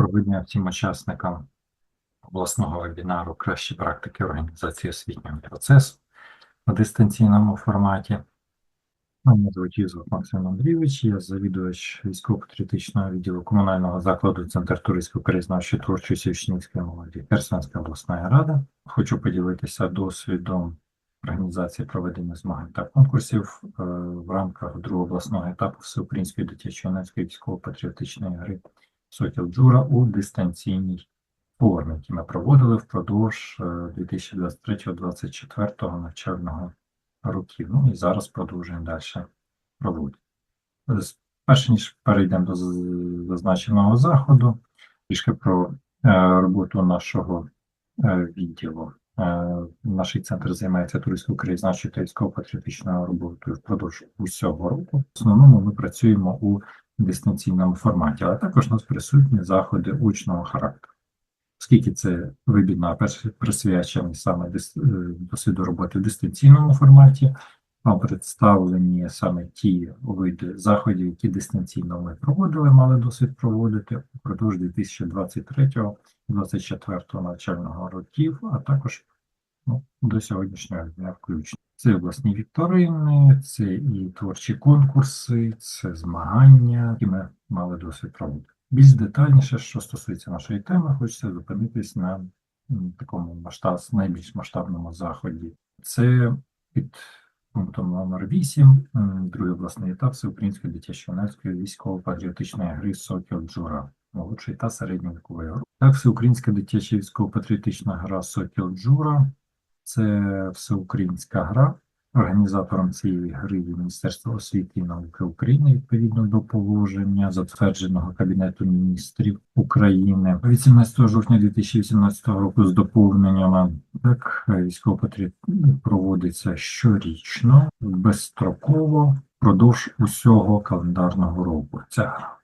Доброго дня всім учасникам обласного вебінару Кращі практики організації освітнього процесу у дистанційному форматі. Мене звуть Юзов Максим Андрійович, я завідувач військово-патріотичного відділу комунального закладу Центр туристської краєзнавчої творчості учнівської молоді Херсонська обласна рада. Хочу поділитися досвідом організації проведення змагань та конкурсів е, в рамках другого обласного етапу Всеукраїнської дитячо-юнацької військово-патріотичної гри Сокіл Джура у дистанційній формі, які ми проводили впродовж е, 2023-2024 навчального років. Ну і зараз продовжуємо далі проводити. Перш ніж перейдемо до зазначеного заходу, трішки про е, роботу нашого е, відділу. Е, Наш центр займається туристською краєзнавчою та військово-патріотичною роботою впродовж усього року. В основному ми працюємо у дистанційному форматі, але також у нас присутні заходи учного характеру. Оскільки це перш- присвячений саме е, досвіду роботи в дистанційному форматі, вам представлені саме ті види заходів, які дистанційно ми проводили, мали досвід проводити упродовж 2023-2024 навчального років, а також ну, до сьогоднішнього дня включно. Це обласні вікторини, це і творчі конкурси, це змагання, які ми мали досвід проводити. Більш детальніше, що стосується нашої теми, хочеться зупинитись на такому масштаб, найбільш масштабному заході. Це під пунктом номер 8, другий обласний етап Всеукраїнської дитячо-юнацької військово-патріотичної гри Сокіл Джура, молодшої та середньовікової групи. Так, Всеукраїнська дитяча військово-патріотична гра Сокіл Джура це всеукраїнська гра. Організатором цієї гри є Міністерство освіти і науки України відповідно до положення, затвердженого Кабінету міністрів України 18 жовтня 2018 року з доповненнями. Так, військово патріот проводиться щорічно, безстроково, впродовж усього календарного року. Ця гра.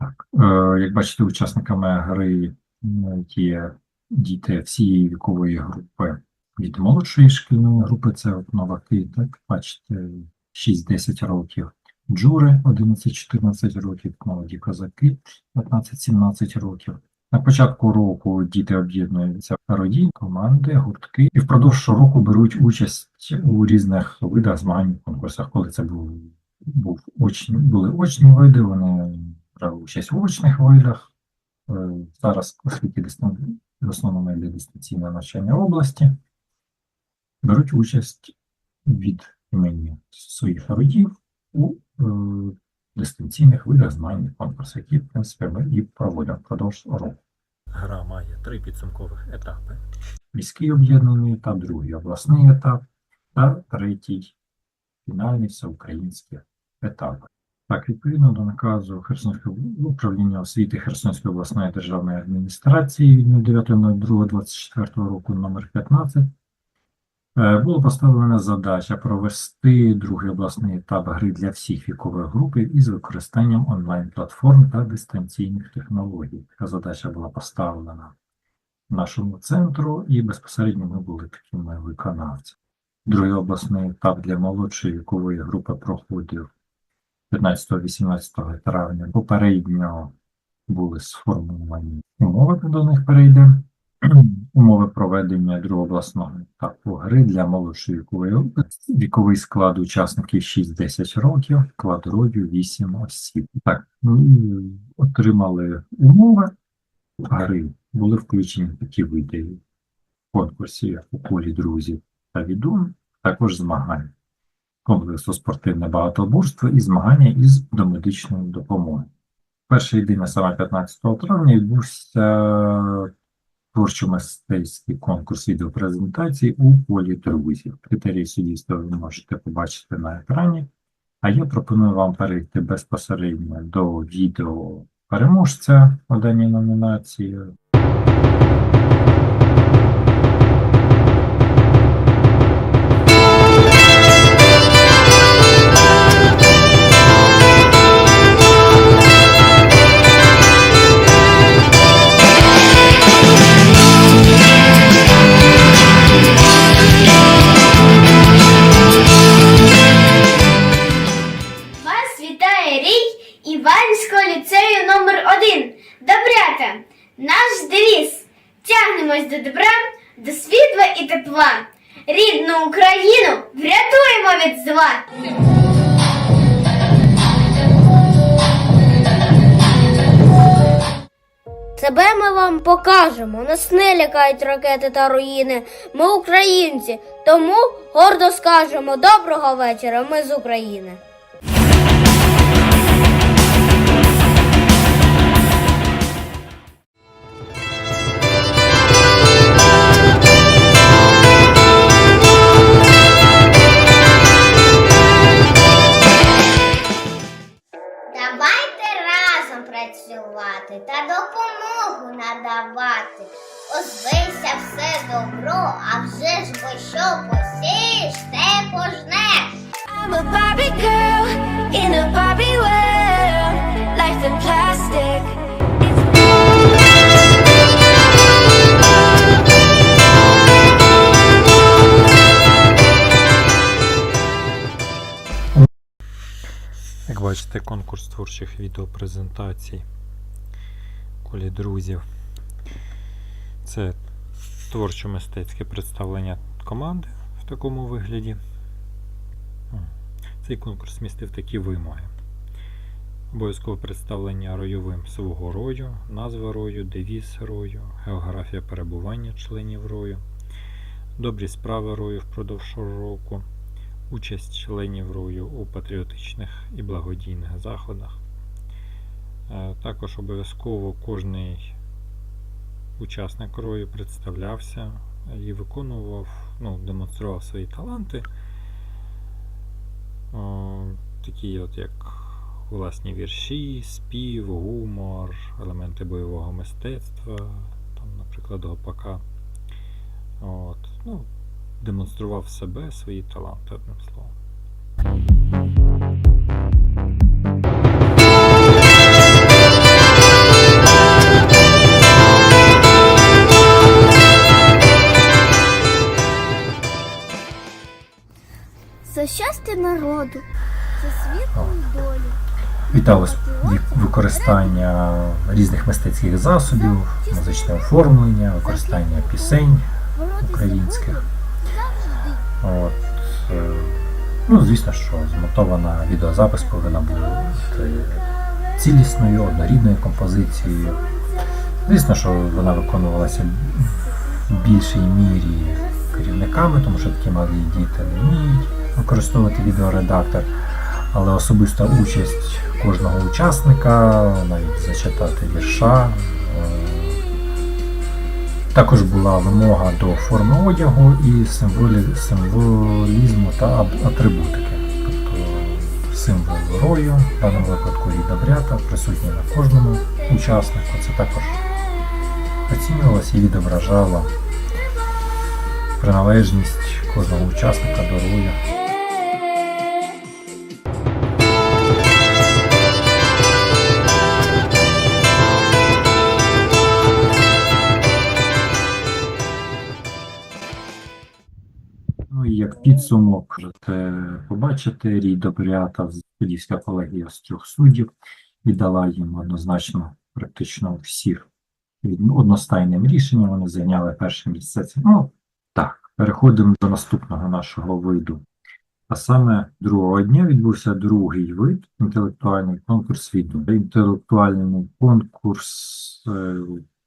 Так, е, як бачите, учасниками гри є діти всієї вікової групи від молодшої шкільної групи, це новаки, так, бачите, 6-10 років, джури 11-14 років, молоді козаки 15-17 років. На початку року діти об'єднуються в родні, команди, гуртки і впродовж року беруть участь у різних видах змагань конкурсах. Коли це був, був очні, були очні види, вони брали участь в очних видах. Е, Зараз, оскільки в основному йде дистанційне навчання області, беруть участь від імені своїх родів у е, дистанційних видах змагань і конкурсів, які, в принципі, ми і проводимо впродовж року. Гра має три підсумкових етапи: міський об'єднаний етап, другий обласний етап та третій фінальний всеукраїнський етап. Так, відповідно до наказу Херсонського управління освіти Херсонської обласної державної адміністрації від 09.02.24 року номер 15 Е, Було поставлена задача провести другий обласний етап гри для всіх вікових груп із використанням онлайн-платформ та дистанційних технологій. Така задача була поставлена нашому центру, і безпосередньо ми були такими виконавцями. Другий обласний етап для молодшої вікової групи проходив 15-18 травня. Попередньо були сформовані умови, до них перейдемо. Умови проведення другого обласного етапу гри для молодшої вікової групи. Віковий склад учасників 6-10 років, квадрою 8 осіб. Так, ну, отримали умови гри. Були включені такі види конкурсів, як у колі друзів та відом, також змагань. Комплексу спортивне багатоборство і змагання із домедичної допомоги. Перший день, саме 15 травня, відбувся творчо-мистецький конкурс відеопрезентації у полі друзів. Критерії суддівства ви можете побачити на екрані. А я пропоную вам перейти безпосередньо до відео переможця у даній номінації. Лякають ракети та руїни. Ми українці, тому гордо скажемо доброго вечора. Ми з України. Давайте разом працювати та допомогу надавати. Озвися все добро, а вже ж бо що посієш, те пожнеш. I'm a Barbie girl in a Barbie world. Life in plastic. Як бачите, конкурс творчих відеопрезентацій колі друзів. Це творчо-мистецьке представлення команди в такому вигляді. Цей конкурс містив такі вимоги. Обов'язкове представлення ройовим свого рою, назва рою, девіз рою, географія перебування членів рою, добрі справи рою впродовж року, участь членів рою у патріотичних і благодійних заходах. Е, Також обов'язково кожний учасник рою представлявся і виконував, ну, демонстрував свої таланти, О, такі от як власні вірші, спів, гумор, елементи бойового мистецтва, там, наприклад, гопака. От, ну, демонстрував себе, свої таланти, одним словом. Це щастя народу, це світло і долі. Віталось використання різних мистецьких засобів, музичне оформлення, використання пісень українських. От, е, ну, звісно, що змонтована відеозапис повинна бути цілісною, однорідною композицією. Звісно, що вона виконувалася в більшій мірі керівниками, тому що такі малі діти не вміють використовувати відеоредактор, але особиста участь кожного учасника, навіть зачитати вірша. е, також була вимога до форми одягу і символі, символізму та атрибутики. Тобто символ рою, в даному випадку рід обряда, присутній на кожному учаснику. Це також оцінювалося і відображало приналежність кожного учасника до рою. Підсумок, можете побачити, рій Добрята, суддівська колегія з трьох суддів, віддала їм однозначно практично всіх одностайним рішенням. Вони зайняли перше місце. Ну так, переходимо до наступного нашого виду. А саме другого дня відбувся другий вид інтелектуальний конкурс відео. Інтелектуальний конкурс е,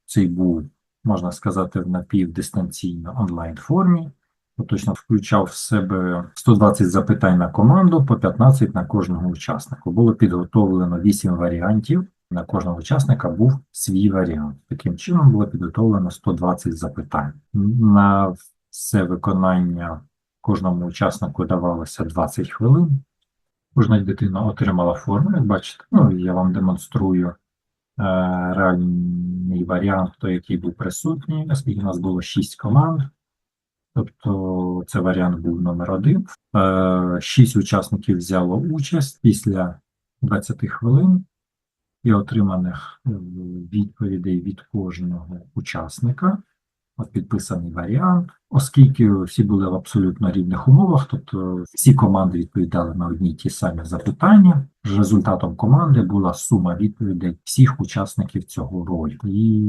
цей був, можна сказати, в напівдистанційно онлайн формі. Поточно включав в себе 120 запитань на команду, по 15 на кожного учасника. Було підготовлено 8 варіантів. На кожного учасника був свій варіант. Таким чином було підготовлено 120 запитань. На все виконання кожному учаснику давалося 20 хвилин. Кожна дитина отримала форму, як бачите. Ну, я вам демонструю е, реальний варіант, той, який був присутній, оскільки у нас було 6 команд. Тобто це варіант був номер один. Е, Шість учасників взяло участь після 20 хвилин і отриманих е, відповідей від кожного учасника. от підписаний варіант, оскільки всі були в абсолютно рівних умовах, тобто всі команди відповідали на одні й ті самі запитання. Результатом команди була сума відповідей всіх учасників цього ролику. І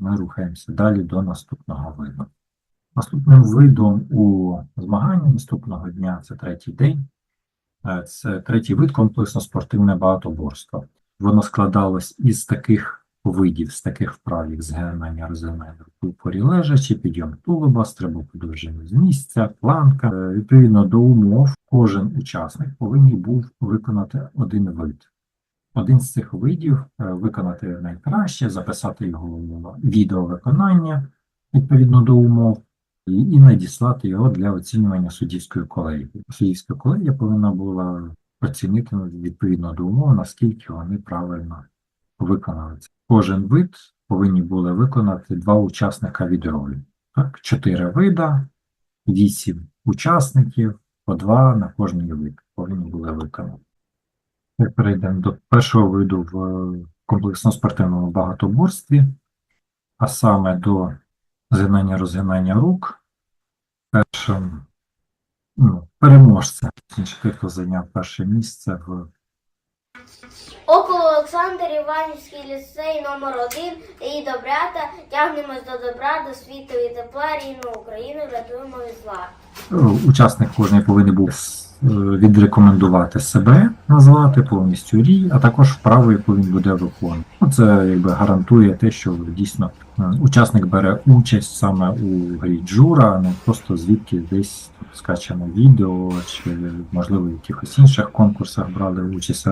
ми рухаємося далі до наступного виду. Наступним видом у змаганні наступного дня це третій день. Е, Це третій вид комплексно-спортивне багатоборство. Воно складалось із таких видів, з таких вправ, як згинання, розгинання руки порі лежачі, підйом тулуба, стрибок у довжину з місця, планка. Е, Відповідно до умов, кожен учасник повинен був виконати один вид. Один з цих видів е, виконати найкраще, записати його в відеовиконання відповідно до умов і, надіслати його для оцінювання суддівської колегії. Суддівська колегія повинна була оцінити ну, відповідно до умов, наскільки вони правильно виконали. Кожен вид повинні були виконати два учасника від ролі. Так? Чотири вида, вісім учасників, по два на кожний вид повинні були виконати. Ми перейдемо до першого виду в комплексно-спортивному багатоборстві, а саме до згинання розгинання рук. Першим ну, переможцем, той, хто зайняв перше місце в Около Олександр Іванівський ліцей номер 1 і добрята. Тягнемось до добра, до світу і тепла, рівно Україну, врятуємо від зла. Учасник кожний повинен був е, відрекомендувати себе, назвати повністю рій, а також вправу, яку він буде виконувати. Ну, Це якби гарантує те, що дійсно е, учасник бере участь саме у грі джура, а не просто звідки десь скачане відео, чи можливо в якихось інших конкурсах брали участь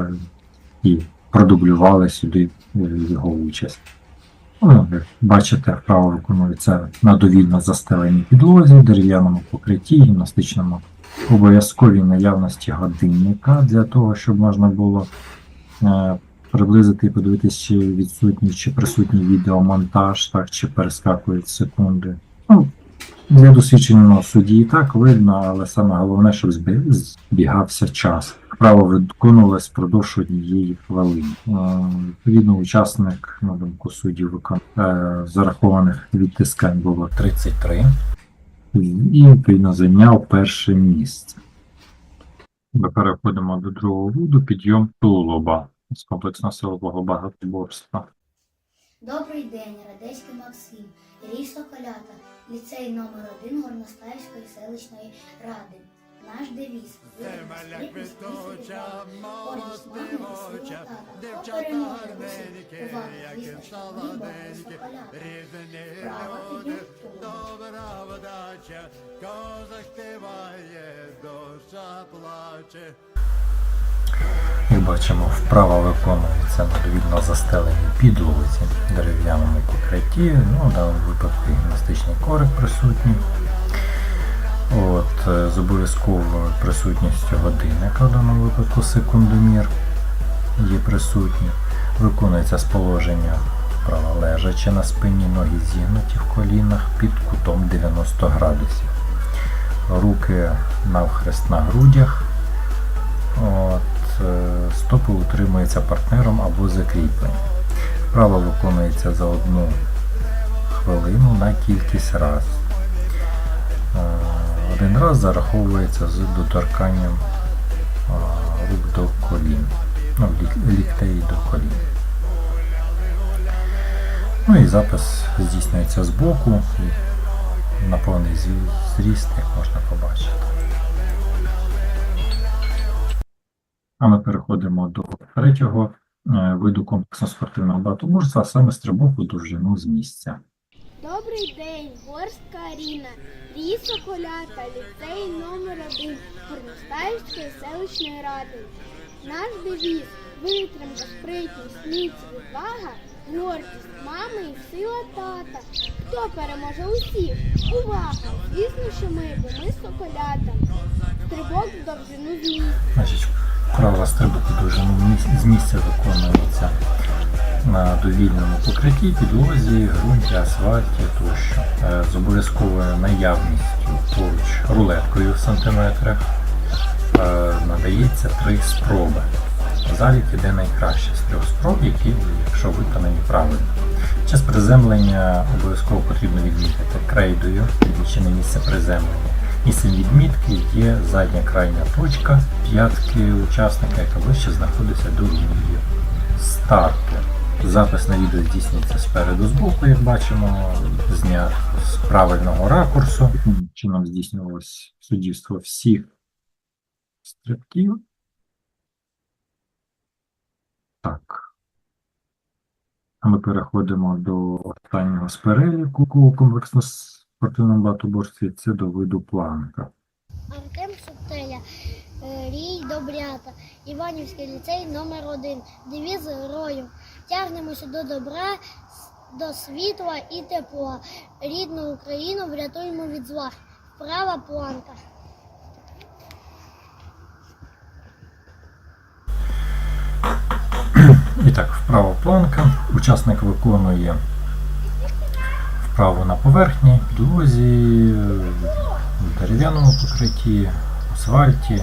і продублювали сюди е, його участь. Як бачите, вправо виконується на довільно застеленій підлозі, дерев'яному покритті, гімнастичному обов'язковій наявності годинника для того, щоб можна було е, приблизити і подивитися, чи відсутній чи присутній відеомонтаж, так, чи перескакують секунди. Ну, для досвідченого судді так видно, але саме головне, щоб збігався час. Право виконувалось впродовж однієї хвилини. Е, Відповідно, учасник, на думку суддів, е, зарахованих відтискань було 33 і відповідно зайняв перше місце. Ми переходимо до другого виду підйом тулуба з комплексно-силового багатоборства. Добрий день, Радецький Максим, Рій Соколята, ліцей номер 1 Горностаївської селищної ради. Наш девіз «Вірність, спритність, відвага, гордість мами тата. Хто переможе усіх? Увага, звісно, Соколята. Право вдача, козак співає, душа плаче. Як бачимо, вправа виконується на довільно застеленій підлозі, дерев'яному покритті, ну, в даному випадку гімнастичний корик присутній. От, е, з обов'язковою присутністю годинника, в даному випадку секундомір є присутній. Виконується з положення вправа лежачи на спині, ноги зігнуті в колінах під кутом 90 градусів. Руки навхрест на грудях. От, е, стопи утримуються партнером або закріплені. Вправа виконується за одну хвилину на кількість раз. Е, Один раз зараховується з доторканням е, рук до колін, ну, лік- ліктей до колін. Ну і запис здійснюється збоку і на повний зріст, як можна побачити. А ми переходимо до третього виду комплексно-спортивного багатоборства, а саме стрибок у довжину з місця. Добрий день, Горська Аріна, Рій Соколята, ліцей номер 1 Горностаївської селищної ради. Наш девіз витримка, спритність, міць, відвага, гордість мами і сила тата. Хто переможе усіх? Увага! Звісно, що ми, бо ми соколята. Стрибок в довжину з місця. Вправа стрибок у з місця виконується на довільному покритті, підлозі, ґрунті, асфальті тощо. Е, З обов'язковою наявністю поруч рулеткою в сантиметрах е, надається три спроби. Залік іде найкраще з трьох спроб, які, якщо виконані правильно. Час приземлення обов'язково потрібно відмітити крейдою, відмічене місце приземлення. Місцем відмітки є задня крайня точка п'ятки учасника, яка ближче знаходиться до лінії старту. Запис на відео здійснюється спереду збоку, як бачимо, знят з правильного ракурсу. Чином здійснювалось суддівство всіх стрибків. Так. А ми переходимо до останнього з переліку комплексно спортивному багатоборстві. Це до виду планка. Артем Субтеля, е, Рій Добрята, Іванівський ліцей номер 1 Девіз герою. Тягнемося до добра, до світла і тепла. Рідну Україну врятуємо від зла. Права планка. І так, вправо планка. Учасник виконує вправо на поверхні, підлозі, в дерев'яному покритті, асфальті,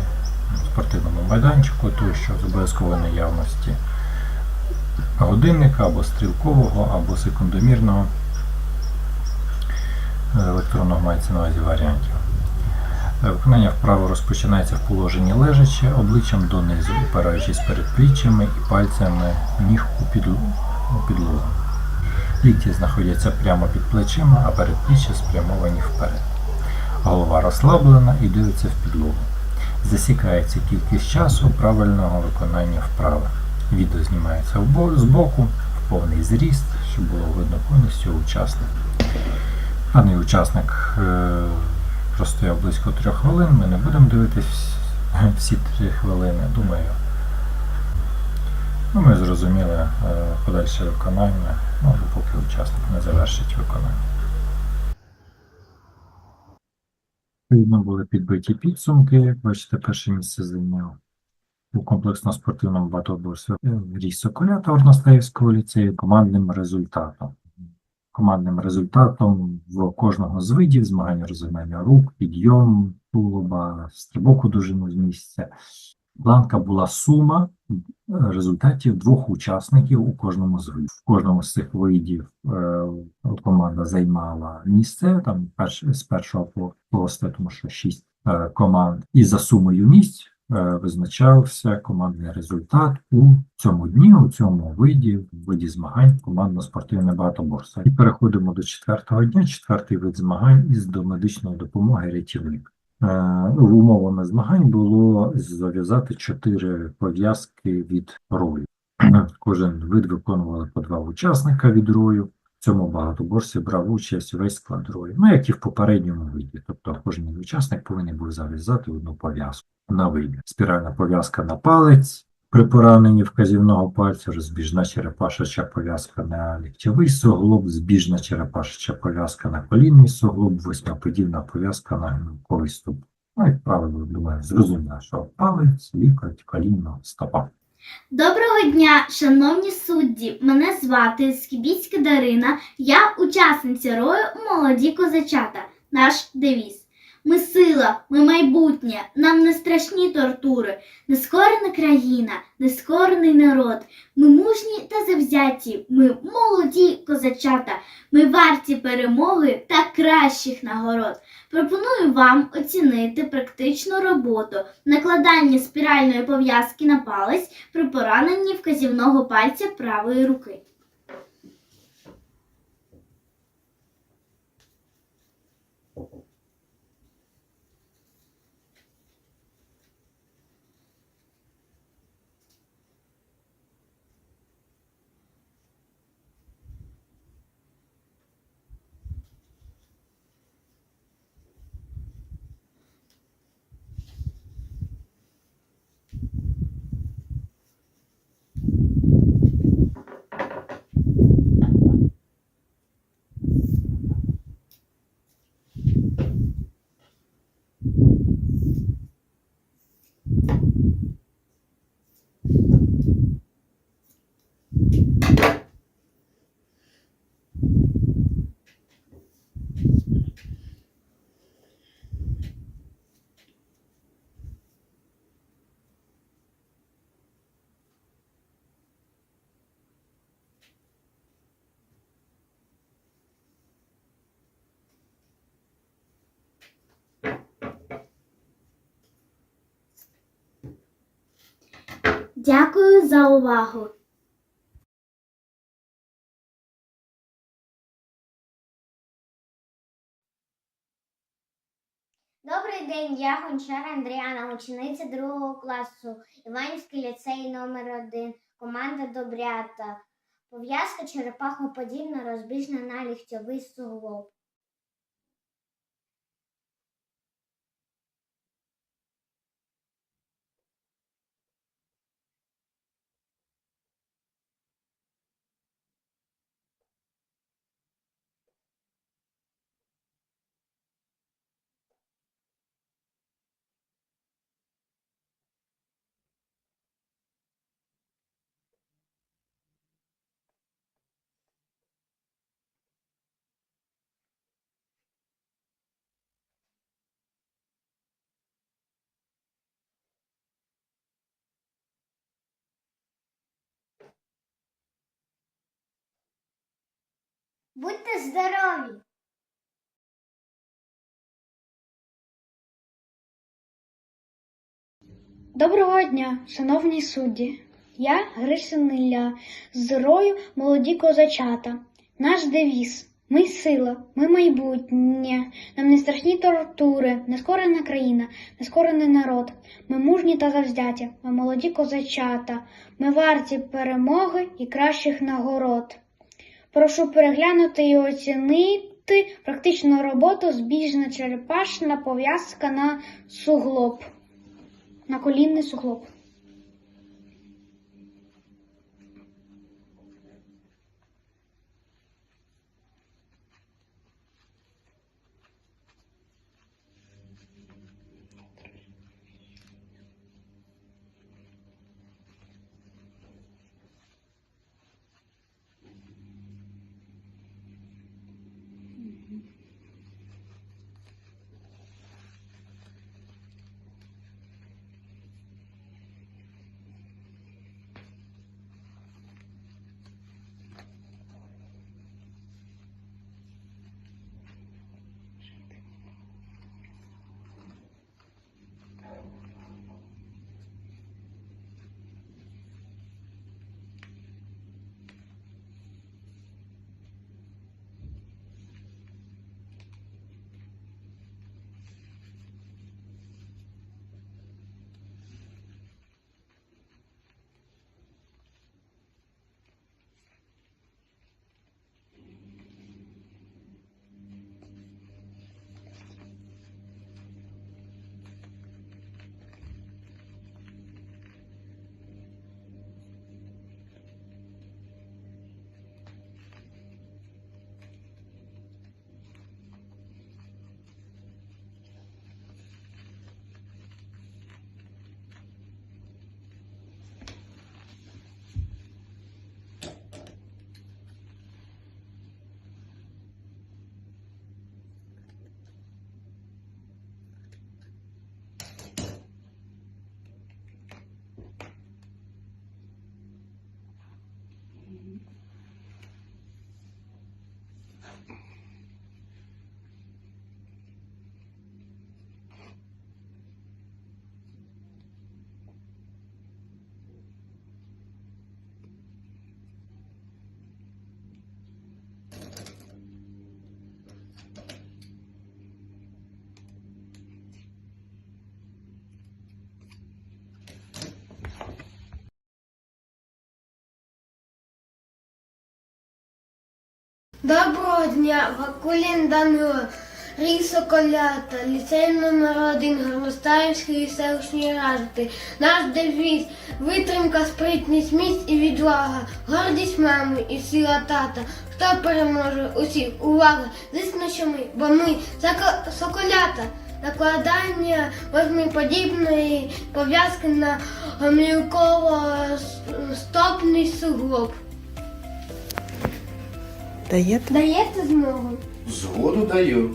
спортивному майданчику, тощо з обов'язкової наявності годинника або стрілкового, або секундомірного е, електронного мається на увазі варіантів. Е, Виконання вправи розпочинається в положенні лежачи, обличчям донизу, опираючись перед пліччями і пальцями ніг у підлогу. Лікті знаходяться прямо під плечима, а передпліччя спрямовані вперед. Голова розслаблена і дивиться в підлогу. Засікається кількість часу правильного виконання вправи. Відео знімається вбо- збоку, в повний зріст, щоб було видно повністю учасника. Даний учасник е, простояв близько трьох хвилин. Ми не будемо дивитись всі три хвилини. Думаю, ну, ми зрозуміли е, подальше виконання, ну, поки учасник не завершить виконання. Відповідно були підбиті підсумки. Як бачите, перше місце зайняв у комплексно-спортивному багатоборстві Рій Соколята Орностаївського ліцею командним результатом. Командним результатом в кожного з видів змагання розгинання рук, підйом тулуба, стрибок у довжину з місця. Планка була сума е, результатів двох учасників у кожному з видів. В кожному з цих видів е, команда займала місце там перш, з першого по посте, тому що шість е, команд, і за сумою місць е, визначався командний результат у цьому дні, у цьому виді, в виді змагань командно-спортивне багатоборство. І переходимо до четвертого дня. Четвертий вид змагань із домедичної допомоги рятівник. Е, Умовами змагань було зав'язати чотири пов'язки від рою. Кожен вид виконували по два учасника від рою. В цьому багатоборстві брав участь весь склад рою. Ну, як і в попередньому виді. Тобто кожен учасник повинен був зав'язати одну пов'язку на вибір. Спіральна пов'язка на палець при пораненні вказівного пальця, розбіжна черепашеча пов'язка на ліктєвий суглоб, збіжна черепашеча пов'язка на колінний суглоб, восьмиподібна пов'язка на гнилковий стовп. Ну, як правило, думаю, зрозуміло, що палець, лікоть, колінно, стопа. Доброго дня, шановні судді! Мене звати Скібіцька Дарина. Я учасниця рою молоді козачата. Наш девіз. Ми сила, ми майбутнє, нам не страшні тортури, нескорена країна, нескорений народ. Ми мужні та завзяті, ми молоді козачата, ми варті перемоги та кращих нагород. Пропоную вам оцінити практичну роботу, накладання спіральної пов'язки на палець при пораненні вказівного пальця правої руки. Дякую за увагу! Добрий день, я Гончар Андріана, учениця другого класу, Іванівський ліцей номер 1 команда Добрята. Пов'язка черепахоподібна розбіжна на ліктьовий суглоб. Будьте здорові! Доброго дня, шановні судді. Я Гришин Ілля, з молоді козачата. Наш девіз ми сила, ми майбутнє. Нам не страшні тортури, не скорена країна, не скорений народ. Ми мужні та завзяті, ми молоді козачата. Ми варті перемоги і кращих нагород. Прошу переглянути і оцінити практичну роботу збіжна черепашна пов'язка на суглоб. На колінний суглоб. Доброго дня, Вакулін Данило, Рій Соколята, ліцей номер 1 Горностаївської селищної ради. Наш девіз – витримка, спритність, міць і відвага, гордість мами і сила тата. Хто переможе усіх? Увага! Звісно, що ми, бо ми соколята. Накладання восьмиподібної пов'язки на гомілково-стопний суглоб. Даєте? Даєте змогу? Згоду даю.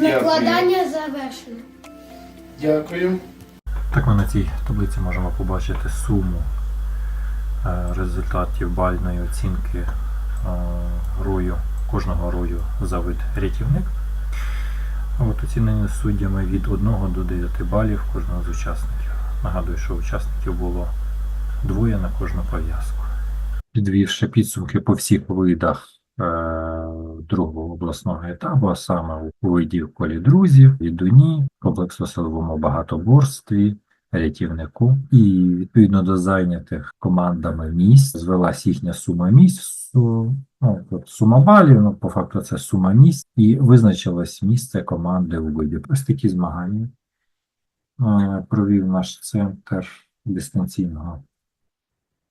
Накладання завершено. Дякую. Так ми на цій таблиці можемо побачити суму е, результатів бальної оцінки е, рою, кожного рою за вид рятівник. От оцінені суддями від 1 до 9 балів кожного з учасників. Нагадую, що учасників було двоє на кожну пов'язку. Підвівши підсумки по всіх видах е, другого обласного етапу, а саме у виді колі друзів, відуні, комплексно-силовому багатоборстві, рятівнику. І відповідно до зайнятих командами місць звелась їхня сума місць. су- Ну, от сума балів, ну, по факту це сума місць, і визначилось місце команди у виді. Ось такі змагання е, провів наш центр дистанційного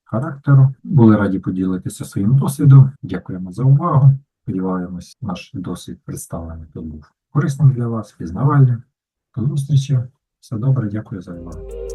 характеру. Були раді поділитися своїм досвідом. Дякуємо за увагу. Сподіваємось, наш досвід представлений тут був корисним для вас, пізнавальним. До зустрічі. Все добре, дякую за увагу.